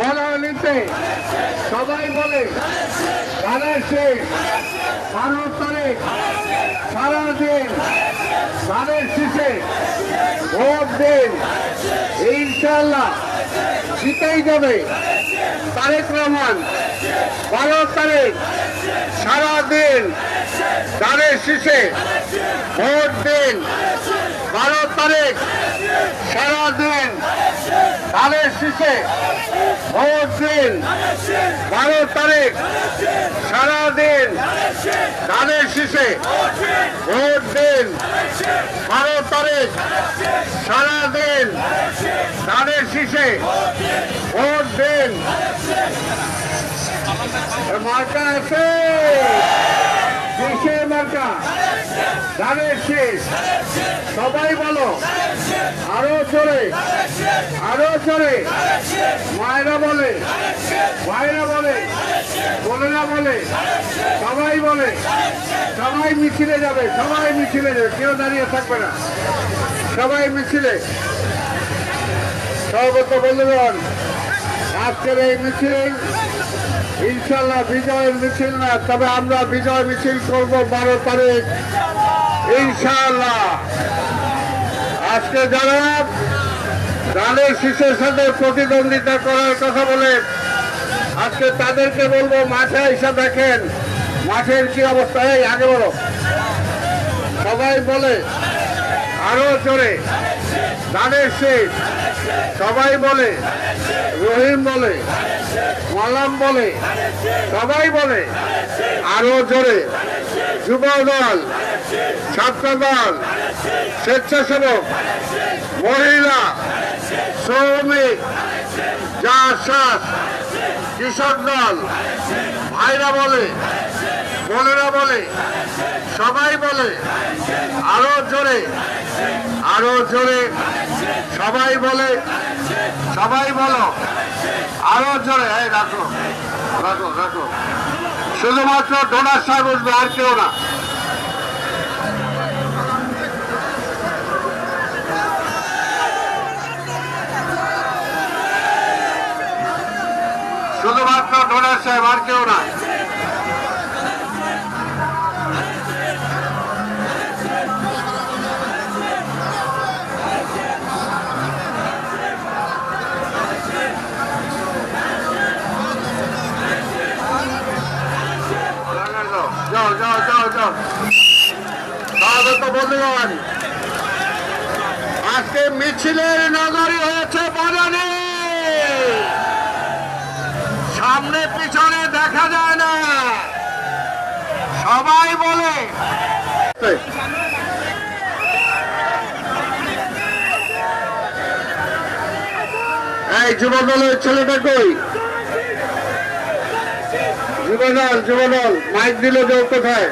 বনানীতে সবাই বলে ধানের শেষ বারো তারিখ সারাদিন ধানের শীষে ভোট দিন। ইনশাল্লাহ জিতেই যাবে। তারেক রহমান বারো তারিখ সারাদিন ধানের শীষে ভোট দিন। বারো তারিখ সারাদিন ধানের শীষে ভোট দিন বারো তারিখ, সারাদিন ধানের শীষে ভোট দিন বারো তারিখ, সারাদিন ধানের শীষে ভোট দিন। মার্কা আছে। মার্কা। ধানের শীষ। সবাই বলো। আরও জোরে। আরও জোরে। মায়েরা বলে। মায়েরা বলে। বোনেরা বলে। সবাই বলে। সবাই মিছিলে যাবে। সবাই মিছিলে যাবে। কেউ দাঁড়িয়ে থাকবে না। সবাই মিছিলে। সর্বত বন্ধুগণ, আজকের এই মিছিল, ইনশাল্লাহ বিজয়ের মিছিল না, তবে আমরা বিজয় মিছিল করব বারো তারিখ। ইনশাল্লাহ আজকে যারা ধানের শীষের সাথে প্রতিদ্বন্দ্বিতা করার কথা বলে আজকে তাদেরকে বলব, মাঠে এসে দেখেন, মাঠের কি অবস্থা। এই, আগে বলো। সবাই বলে, আরও জোরে। ধানের শীষ সবাই বলে, রহিম বলে, মালাম বলে, সবাই বলে, আরও জোরে। যুব দল ছাত্র দল স্বেচ্ছাসেবক, মহিলা, শ্রমিক চাষাস কৃষক দল, ভাইরা বলে, বোনেরা বলে, সবাই বলে, আরও জোরে আরও জোরে, সবাই বলে, সবাই বলো, আরও জোরে, এই রাখো রাখো রাখো। শুধুমাত্র ডোনার সাহেব বসবে আর কেউ না। শুধুমাত্র ডোনার সাহেব আর কেউ না। তাহলে তো বন্ধুগণ। আজকে মিছিলের নগরী হয়েছে বানানি সামনে পিছনে দেখা যায় না। সবাই বলে, এই যুব দলের ছেলেটা কই? যুবদল যুবদল, মাইক দিল যে কোথায়?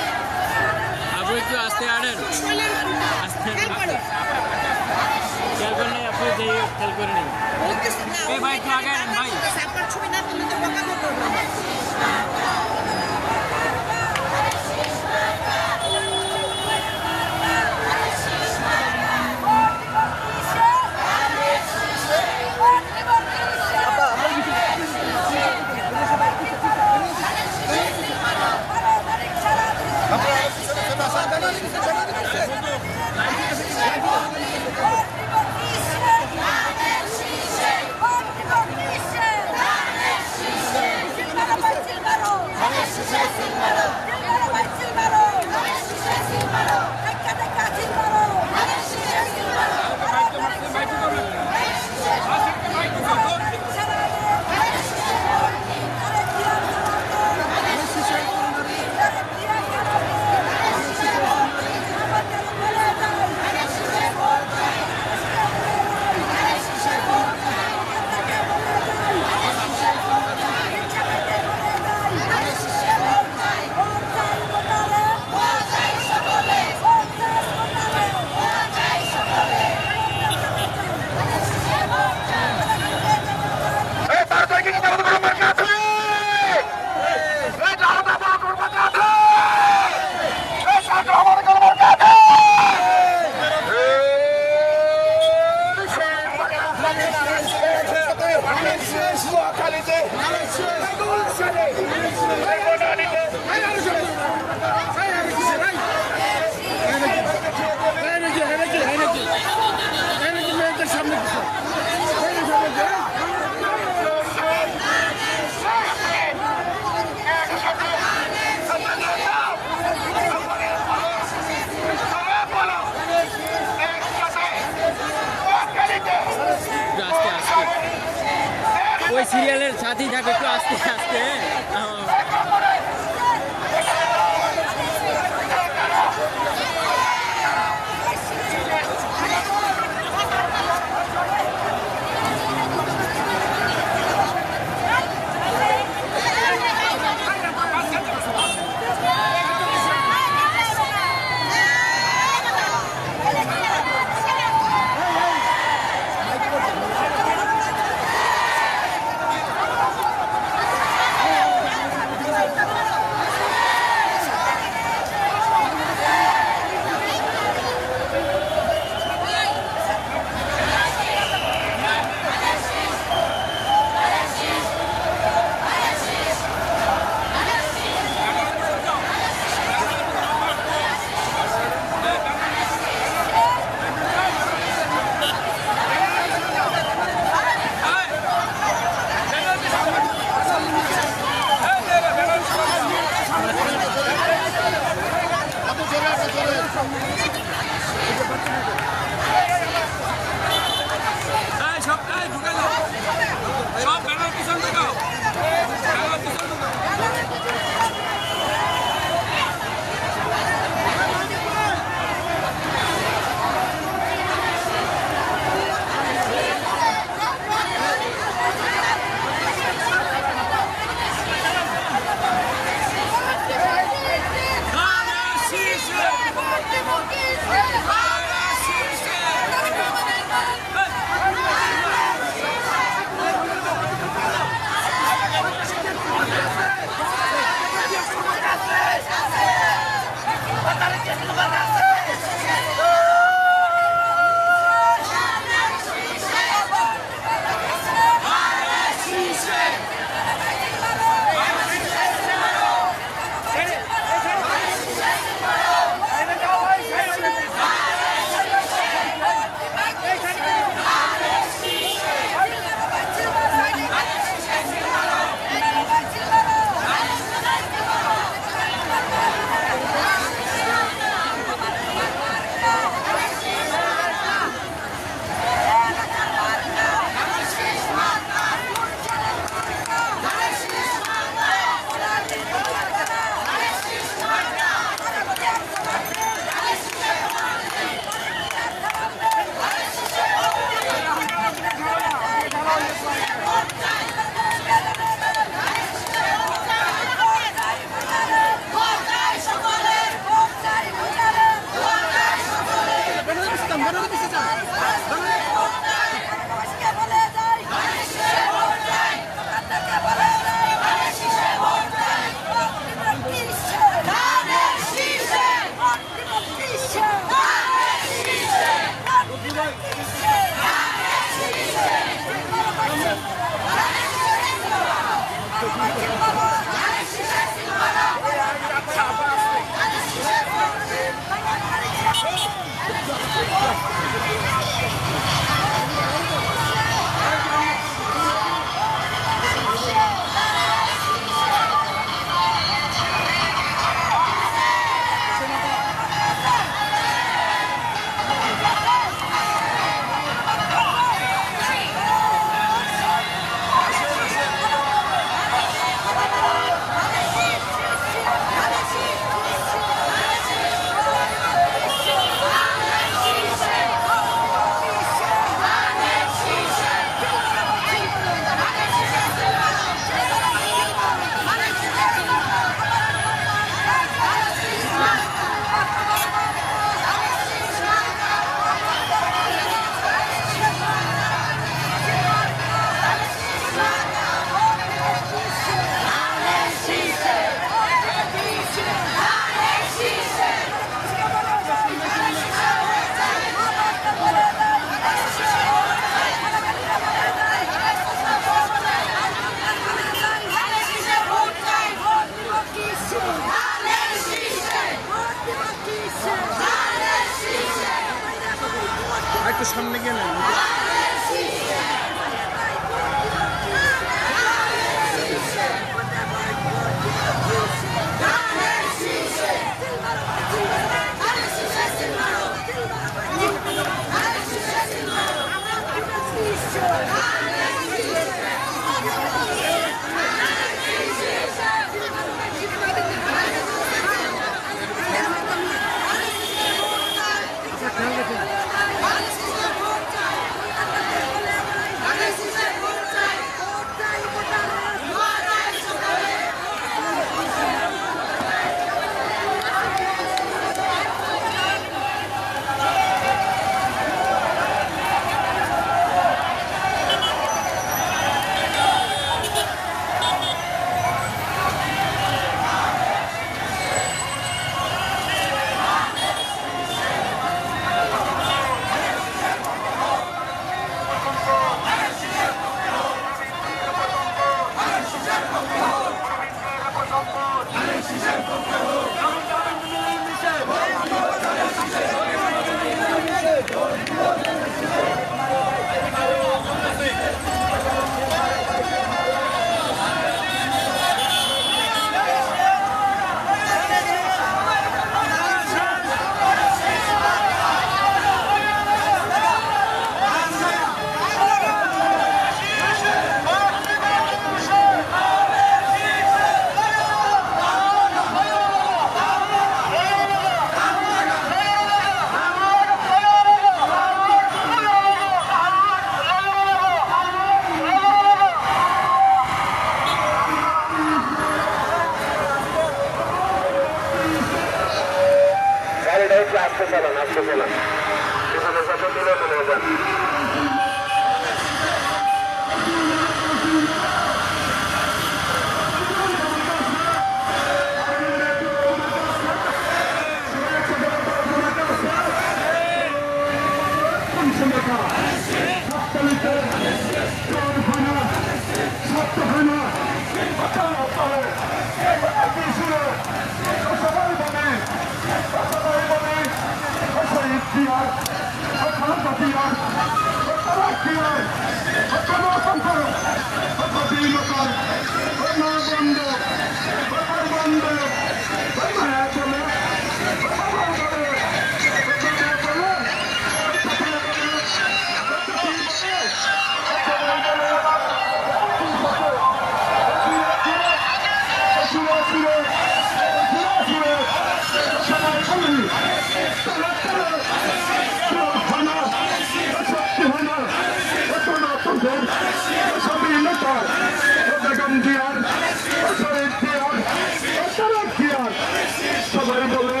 সবাই বলে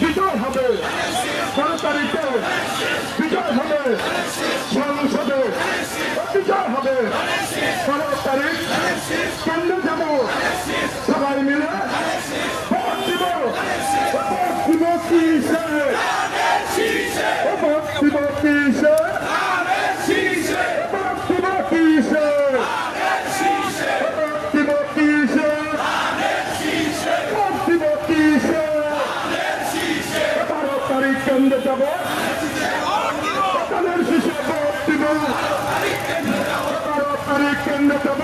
বিজয় হবে বারো তারিখে বিজয় হবে সংসদে বিজয় হবে বারো তারিখ কেন্দ্রে যাব সবাই মিলে ভোট দিব ভোট দিব কিসে ভোট দিব কিসে ভোট দিব কিসে ভোট দিব কিসে ভোট দিব কিসে বারো কেন্দ্রে যাব। ভোটারের শিশে ভোট দিব। বারো তারিখ কেন্দ্রে যাব।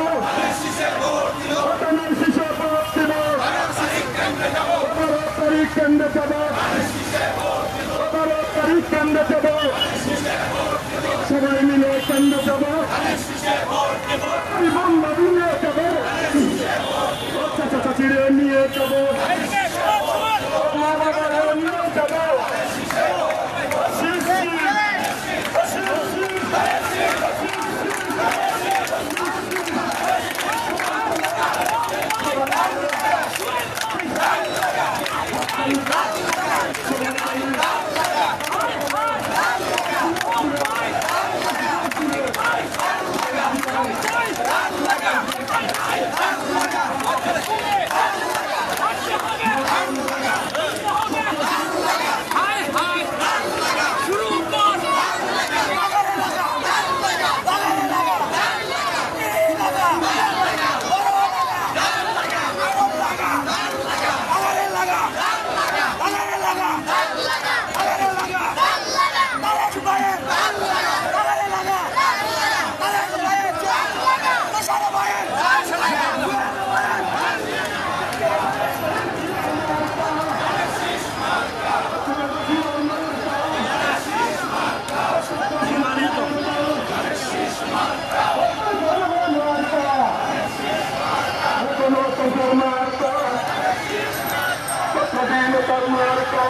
ভোটারের শিশে ভোট দিব। বারো তারিখ কেন্দ্রে যাব। বারো তারিখ কেন্দ্রে যাব। সবাই মিলে কেন্দ্রে যাব। বন্ধ নিয়ে যাব। নিয়ে যাব। গণতন্ত্রের মার্কা স্বাধীনতার মার্কা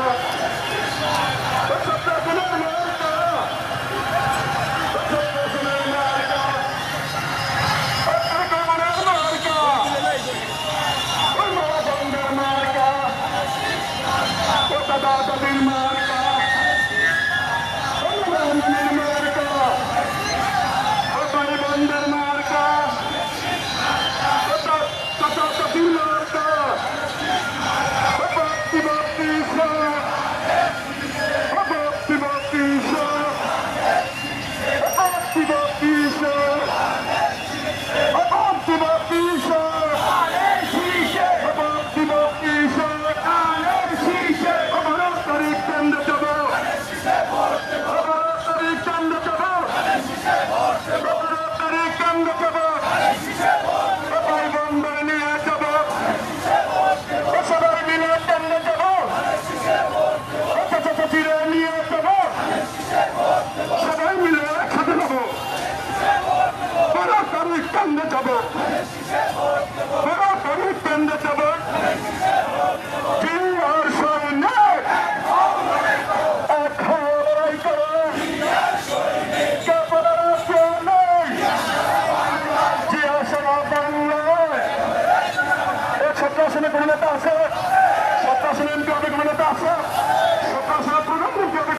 কেন্দ্রে